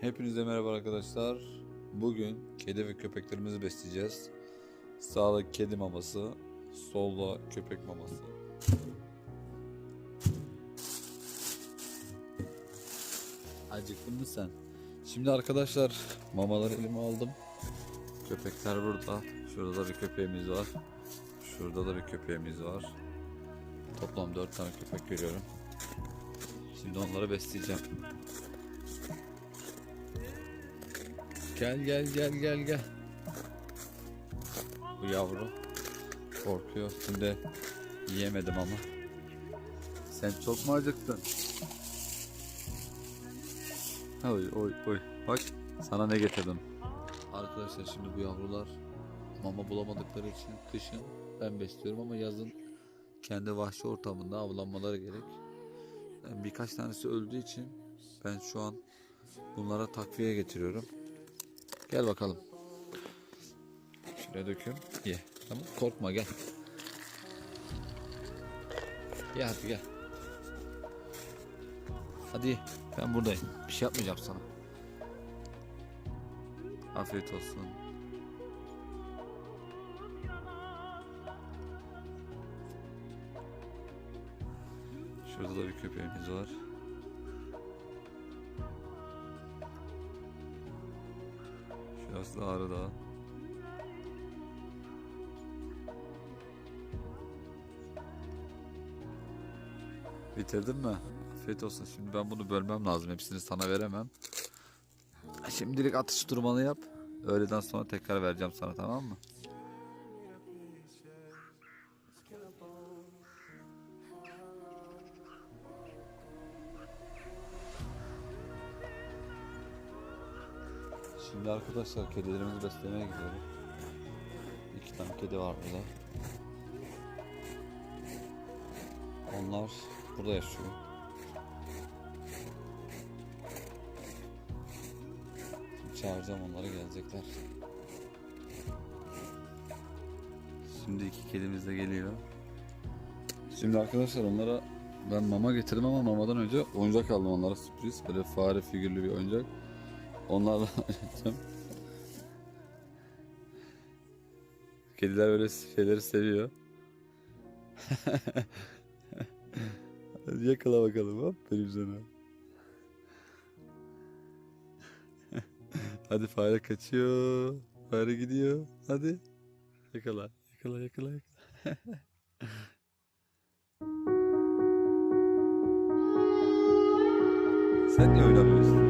Hepinize merhaba arkadaşlar. Bugün kedi ve köpeklerimizi besleyeceğiz. Sağda kedi maması, solda köpek maması. Acıktın mı sen? Şimdi arkadaşlar mamaları elime aldım. Köpekler burada. Şurada da bir köpeğimiz var. Şurada da bir köpeğimiz var. Toplam 4 tane köpek görüyorum. Şimdi onları besleyeceğim. Gel gel gel gel gel. Bu yavru korkuyor. Şimdi yiyemedim ama. Sen çok mu acıktın? Oy oy oy. Bak sana ne getirdim. Arkadaşlar şimdi bu yavrular mama bulamadıkları için kışın ben besliyorum ama yazın kendi vahşi ortamında avlanmaları gerek. Birkaç tanesi öldüğü için ben şu an bunlara takviye getiriyorum. Gel bakalım. Şuraya döküyorum. Ye. Tamam korkma gel. Ye hadi gel. Hadi. Ben buradayım. Bir şey yapmayacağım sana. Afiyet olsun. Şurada da bir köpeğimiz var. Şurası da Ağrı Dağı. Bitirdin mi? Afiyet olsun. Şimdi ben bunu bölmem lazım. Hepsini sana veremem. Şimdilik atıştırmanı yap. Öğleden sonra tekrar vereceğim sana tamam mı? Şimdi arkadaşlar kedilerimizi beslemeye gidiyorum. İki tane kedi var burada. Onlar burada yaşıyor. Şimdi çağıracağım onları gelecekler. Şimdi iki kedimiz de geliyor. Şimdi arkadaşlar onlara ben mama getirdim ama mamadan önce oyuncak aldım onlara sürpriz. Böyle fare figürlü bir oyuncak. Onlarla oynayacağım. Kediler öyle şeyleri seviyor. Hadi yakala bakalım aferin sana. Hadi fare kaçıyor. Fare gidiyor. Hadi. Yakala. Yakala yakala yakala. Sen niye oynamıyorsun?